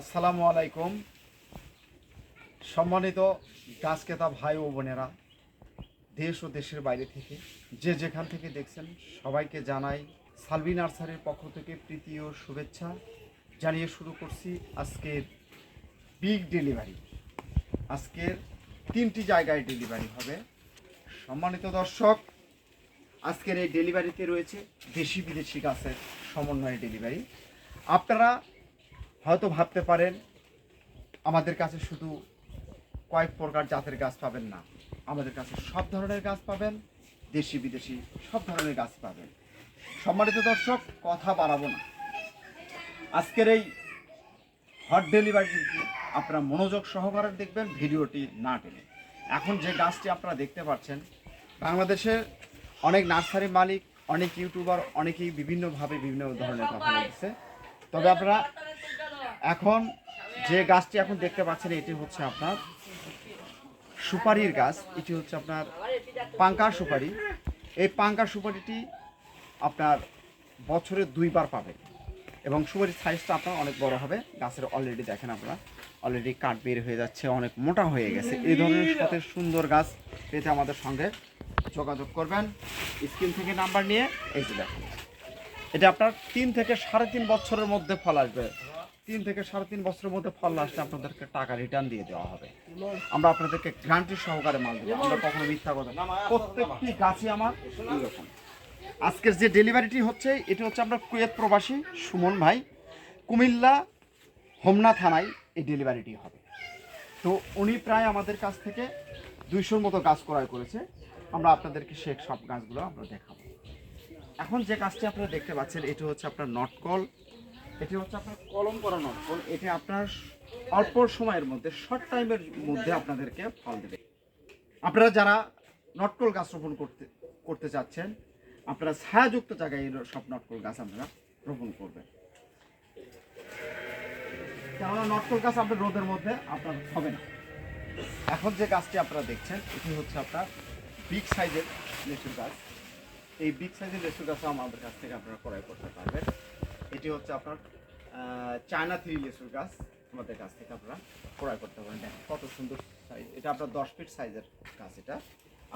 আসসালামু আলাইকুম। সম্মানিত গাছ ক্রেতা ভাই ও বোনেরা, দেশ ও দেশের বাইরে থেকে যে যেখান থেকে দেখছেন সবাইকে জানাই সালভি নার্সারির পক্ষ থেকে প্রীতি ও শুভেচ্ছা জানিয়ে শুরু করছি আজকের বিগ ডেলিভারি। আজকের তিনটি জায়গায় ডেলিভারি হবে। সম্মানিত দর্শক, আজকের এই ডেলিভারিতে রয়েছে দেশি বিদেশি গাছের সমন্বয়ে ডেলিভারি। আপনারা হয়তো ভাবতে পারেন, আমাদের কাছে শুধু কয়েক প্রকার জাতের গাছ পাবেন না। আমাদের কাছে সব ধরনের গাছ পাবেন, দেশি, বিদেশি সব ধরনের গাছ পাবেন। সম্মানিত দর্শক, কথা বাড়াবো না। আজকের এই হট ডেলিভারি আপনারা মনোযোগ সহকারে দেখবেন, ভিডিওটি না টেনে। এখন যে গাছটি আপনারা দেখতে পাচ্ছেন বাংলাদেশের অনেক নার্সারি মালিক, অনেক ইউটিউবার, অনেকেই বিভিন্নভাবে বিভিন্ন ধরনের কথা বলছে। তবে আপনারা এখন যে গাছটি এখন দেখতে পাচ্ছেন, এটি হচ্ছে আপনার সুপারির গাছ। এটি হচ্ছে আপনার পাঙ্কা সুপারি। এই পাঙ্কা সুপারিটি আপনার বছরে দুইবার পাবেন এবং সুপারির সাইজটা আপনার অনেক বড় হবে। গাছের অলরেডি দেখেন আপনারা অলরেডি কাঠ বের হয়ে যাচ্ছে, অনেক মোটা হয়ে গেছে। এই ধরনের সাথে সুন্দর গাছ পেতে আমাদের সঙ্গে যোগাযোগ করবেন। স্ক্রিন থেকে নাম্বার নিয়ে এই যে দেখেন। এটা আপনার তিন থেকে সাড়ে তিন বছরের মধ্যে ফল আসবে। তিন থেকে সাড়ে তিন বছরের মধ্যে ফল আসলে আপনাদেরকে টাকা রিটার্ন দিয়ে দেওয়া হবে। আমরা আপনাদেরকে গ্যারান্টি সহকারে মাল দেবো। আমরা কখনো মিথ্যা কথা প্রত্যেকটি গাছই আমার এইরকম। আজকের যে ডেলিভারিটি হচ্ছে, এটি হচ্ছে আমরা কুয়েত প্রবাসী সুমন ভাই। কুমিল্লা হোমনা থানায় এই ডেলিভারিটি হবে। তো উনি প্রায় আমাদের কাছ থেকে দুইশোর মতো গাছ ক্রয় করেছে। আমরা আপনাদেরকে সে সব গাছগুলো আমরা দেখাবো। এখন যে গাছটি আপনারা দেখতে পাচ্ছেন, এটি হচ্ছে আপনার নটকল। এটি হচ্ছে আপনার কলম করা নটকল এটি আপনার অল্প সময়ের মধ্যে শর্ট টাইমের মধ্যে আপনাদেরকে ফল দেবে। আপনারা যারা নটকল গাছ রোপণ করতে করতে চাচ্ছেন, আপনারা ছায়াযুক্ত জায়গায় এই সব নটকল গাছ আপনারা রোপণ করবেন। কেননা নটকল গাছ আপনার রোদের মধ্যে আপনার হবে না। এখন যে গাছটি আপনারা দেখছেন, এটি হচ্ছে আপনার বিগ সাইজের লেচুর গাছ। এই বিগ সাইজের লেচুর গাছও আমাদের কাছ থেকে আপনারা ক্রয় করতে পারবেন। এটি হচ্ছে আপনার চায়না থ্রি লেচুর গাছ, আমাদের কাছ থেকে আপনারা ক্রয় করতে পারেন। দেখেন কত সুন্দর সাইজ এটা আপনার দশ ফিট সাইজের গাছ এটা।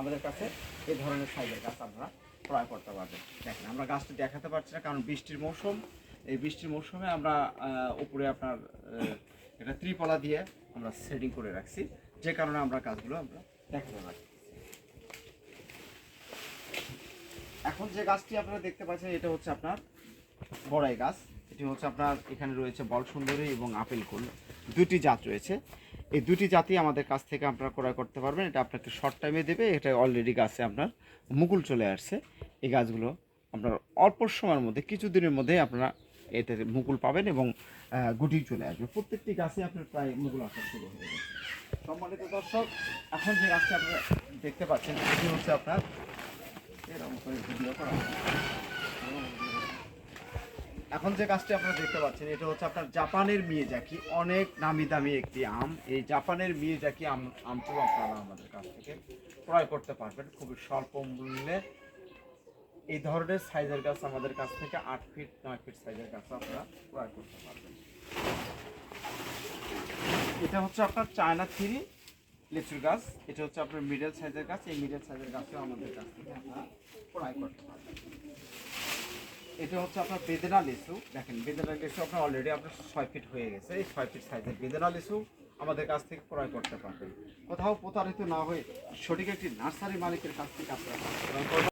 আমাদের কাছে এই ধরনের সাইজের গাছ আপনারা ক্রয় করতে পারবেন। দেখেন, আমরা গাছটি দেখাতে পারছি না, কারণ বৃষ্টির মৌসুম। এই বৃষ্টির মৌসুমে আমরা উপরে আপনার এটা ত্রিপলা দিয়ে আমরা সেটিং করে রাখছি। যে কারণে আমরা গাছগুলো আমরা দেখাতে পারছি। এখন যে গাছটি আপনারা দেখতে পাচ্ছেন, এটা হচ্ছে আপনার বড়াই গাছ। এটি হচ্ছে আপনার, এখানে রয়েছে বল সুন্দরী এবং আপেল কুল। দুটি জাত রয়েছে। এই দুটি জাতি আমাদের কাছ থেকে আপনারা ক্রয় করতে পারবেন। এটা আপনাকে শর্ট টাইমে দেবে। এটা অলরেডি গাছে আপনার মুকুল চলে আসছে। এই গাছগুলো আপনার অল্প সময়ের মধ্যে, কিছুদিনের মধ্যে আপনারা এতে মুকুল পাবেন এবং গুটি চলে আসবে। প্রত্যেকটি গাছে আপনার প্রায় মুকুল আসা শুরু হয়ে গেছে। সম্মানিত দর্শক, এখন যে গাছটা আপনারা দেখতে পাচ্ছেন, এটি হচ্ছে আপনার এরকম করে ভিডিও করা। এখন যে গাছটি আপনারা দেখতে পাচ্ছেন, এটা হচ্ছে আপনার জাপানের মিয়েজাকি, অনেক নামি দামি একটি আম। এই জাপানের মিয়েজাকি আম আমটিও আপনারা আমাদের কাছ থেকে ক্রয় করতে পারবেন খুবই স্বল্প মূল্যে। এই ধরনের সাইজের গাছ আমাদের কাছ থেকে আট ফিট, নয় ফিট সাইজের গাছ আপনারা ক্রয় করতে পারবেন। এটা হচ্ছে আপনার চায়না থ্রি লিচুর গাছ। এটা হচ্ছে আপনার মিডল সাইজের গাছ। এই মিডল সাইজের গাছও আমাদের কাছ থেকে আপনারা ক্রয় করতে পারবেন। এটা হচ্ছে আপনার বেদনা লিচু। দেখেন, বেদনা লিচু আপনার অলরেডি আপনার ছয় ফিট হয়ে গেছে। এই ছয় ফিট সাইজের বেদনা লিচু আমাদের কাছ থেকে ক্রয় করতে পারবেন। কোথাও প্রতারিত না হয়ে সঠিক একটি নার্সারি মালিকের কাছ থেকে আপনারা